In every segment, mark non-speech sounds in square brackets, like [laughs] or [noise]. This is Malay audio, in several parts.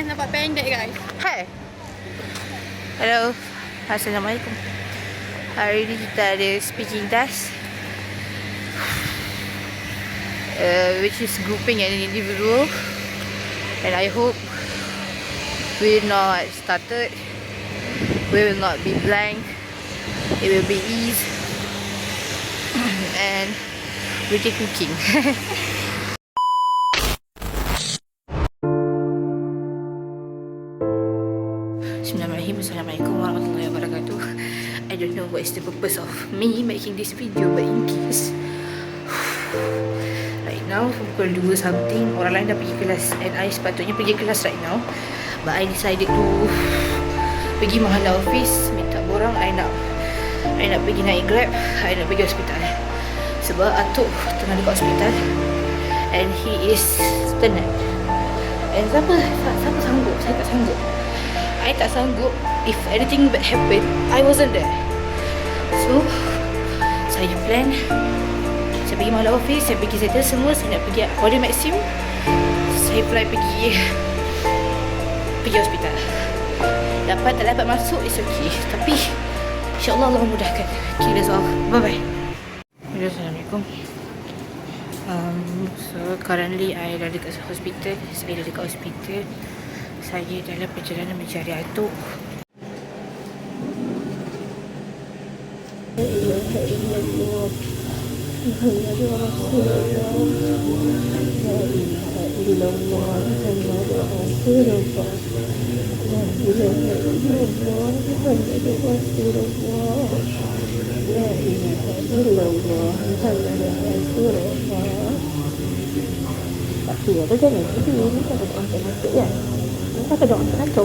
yang nampak pendek guys. Hai. Hello. Assalamualaikum. Hari ni kita ada speaking test. [sighs] Uh, which is grouping and individual. And I hope we will not started. We will not be blank. It will be ease. [clears throat] and we'll take cooking. [laughs] is the purpose of me making this video but in case? [sighs] Right now pukul 2 something orang lain dah pergi kelas and I sepatutnya pergi kelas right now. But I decided to pergi mahala office minta borang I nak I nak pergi naik grab I nak pergi hospital. Sebab atuk tengah dekat hospital and he is tenat and siapa? Siapa sanggup? Saya tak sanggup. I tak sanggup. If anything bad happen I wasn't there so saya plan. Saya pergi malam office saya pergi settle semua saya nak pergi order Maxim. Saya fly pergi pergi hospital. Dapat tak dapat masuk is okay. Tapi insyaAllah Allah memudahkan. Okay that's all. Bye bye Assalamualaikum. Um, so currently I dah dekat hospital. Saya dah dekat hospital. Saya dalam perjalanan mencari atuk Iya, itu jangan gitu, ini kata orang-orang itu ya. Ini kata orang-orang itu.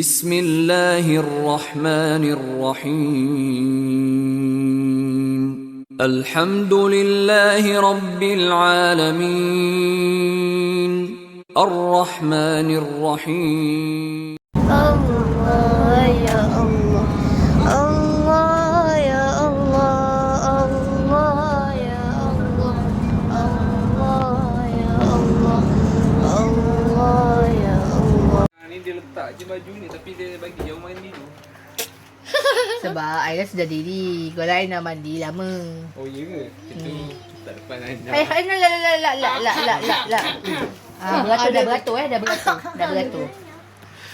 بسم الله الرحمن الرحيم. الحمد لله رب العالمين. الرحمن الرحيم. الله يا الله. الله يا الله. الله يا الله. الله يا الله. الله يا الله. Sebab Aida sudah diri Kau lain nak mandi lama Oh ya ke? Itu tak depan anda. Hai hai la la la la la la la la la Ah, beratur dah beratur eh, dah beratur. Dah beratur.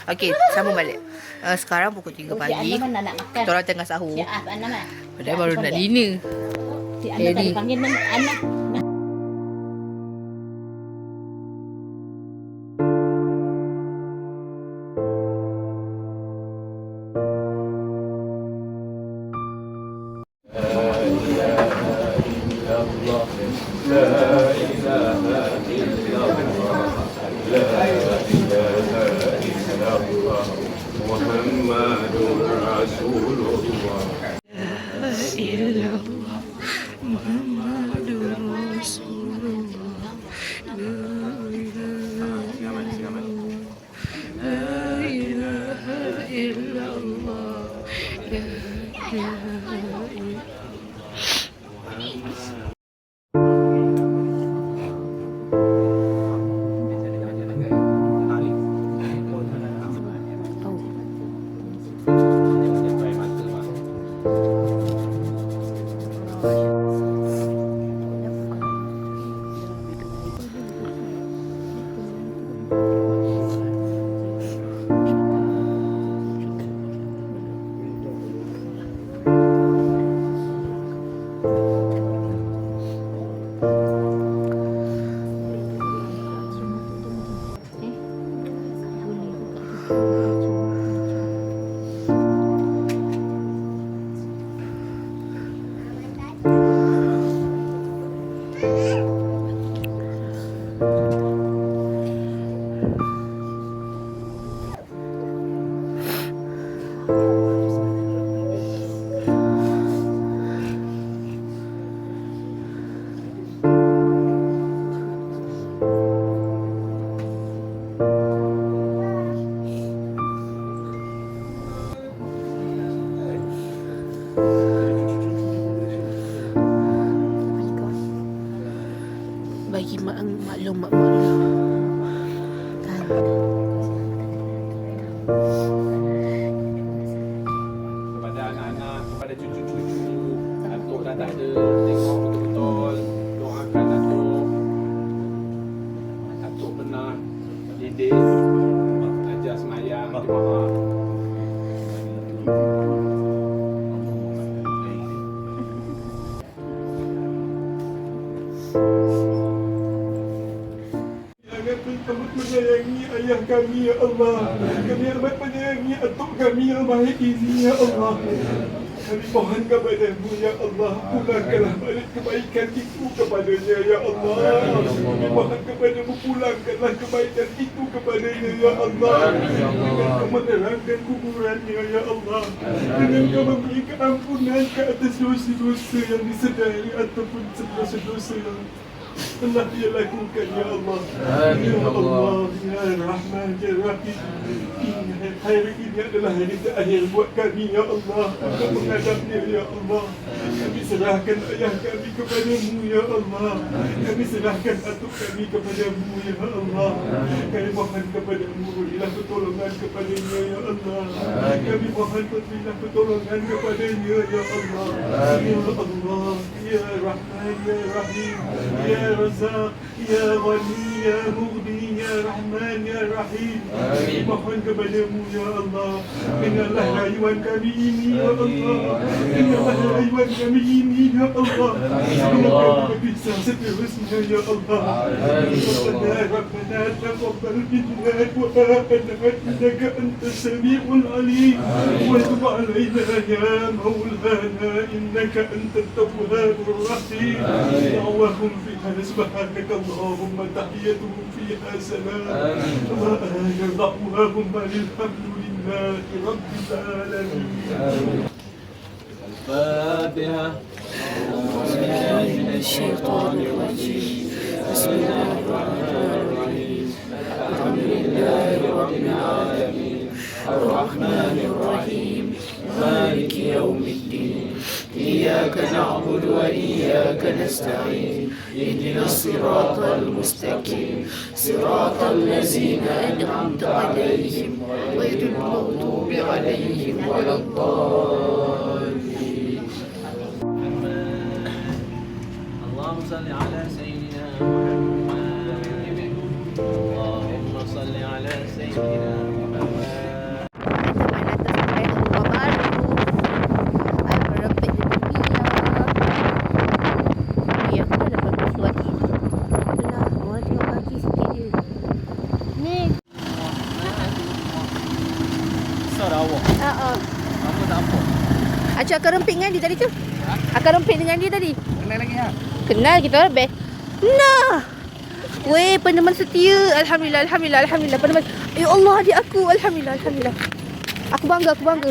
Okey, sambung balik. Uh, sekarang pukul 3 pagi. mana nak makan? Kita orang tengah sahur. Ya, apa nama? Padahal baru nak dinner. Si Anda tadi panggil anak. illallah. La ilahe illallah. Ayah kami ya Allah. Kami amat menyayangi atuk kami yang baik ini ya Allah. Kami mohon kepadamu ya Allah. Pulangkanlah balik kebaikan itu kepadanya ya Allah. Kami mohon kepadamu pulangkanlah kebaikan itu kepadanya ya Allah. Dengan kau menerangkan kuburannya ya Allah. Dengan kau memberi keampunan ke atas dosa-dosa yang disedari Ataupun dosa-dosa yang telah dia lakukan ya Allah. Ya Allah. Ya Rahman Ya Rahim hari ini adalah hari terakhir buat kami ya Allah. Untuk menghadapnya ya Allah. Kami serahkan ayah kami kepadamu ya Allah. Kami serahkan atuk kami kepadamu ya Allah Kami mohon kepadamu Berilah pertolongan kepadanya ya Allah. Kami mohon berilah pertolongan kepadanya ya Allah. Ya Allah. Ya Rahman Ya Rahim. Ya Razak Ya Ghani Ya Mughni يا الرحيم يا رحيم مخوان يا الله إن الله لا يوان يا الله إن الله لا يوان يا الله إن الله بإحساسك حسنا يا الله ربنا ربنا تقبل منا وآمنا إنك أنت السميع العليم وتب علينا يا مولانا إنك أنت التواب الرحيم دعواهم فيها سبحانك اللهم تحيتهم فيها سلام دعواهم ان الحمد لله رب العالمين الفاتحة. من الشيطان الرجيم بسم الله الرحمن الرحيم الحمد لله رب العالمين الرحمن إياك نعبد وإياك نستعين اهدنا الصراط المستقيم. صراط الذين أنعمت عليهم غير المغضوب عليهم ولا الضالين. اللهم صل على سيدنا محمد اللهم صل على سيدنا Besar awak. Apa tak apa Acik akan rempit dengan dia tadi tu Akan rempit dengan dia tadi? Kenal lagi ha? Kenal kita orang? Best. Nah. Weh peneman setia. Alhamdulillah Alhamdulillah Alhamdulillah. Peneman. Ya Allah adik aku. Alhamdulillah Alhamdulillah. Aku bangga Aku bangga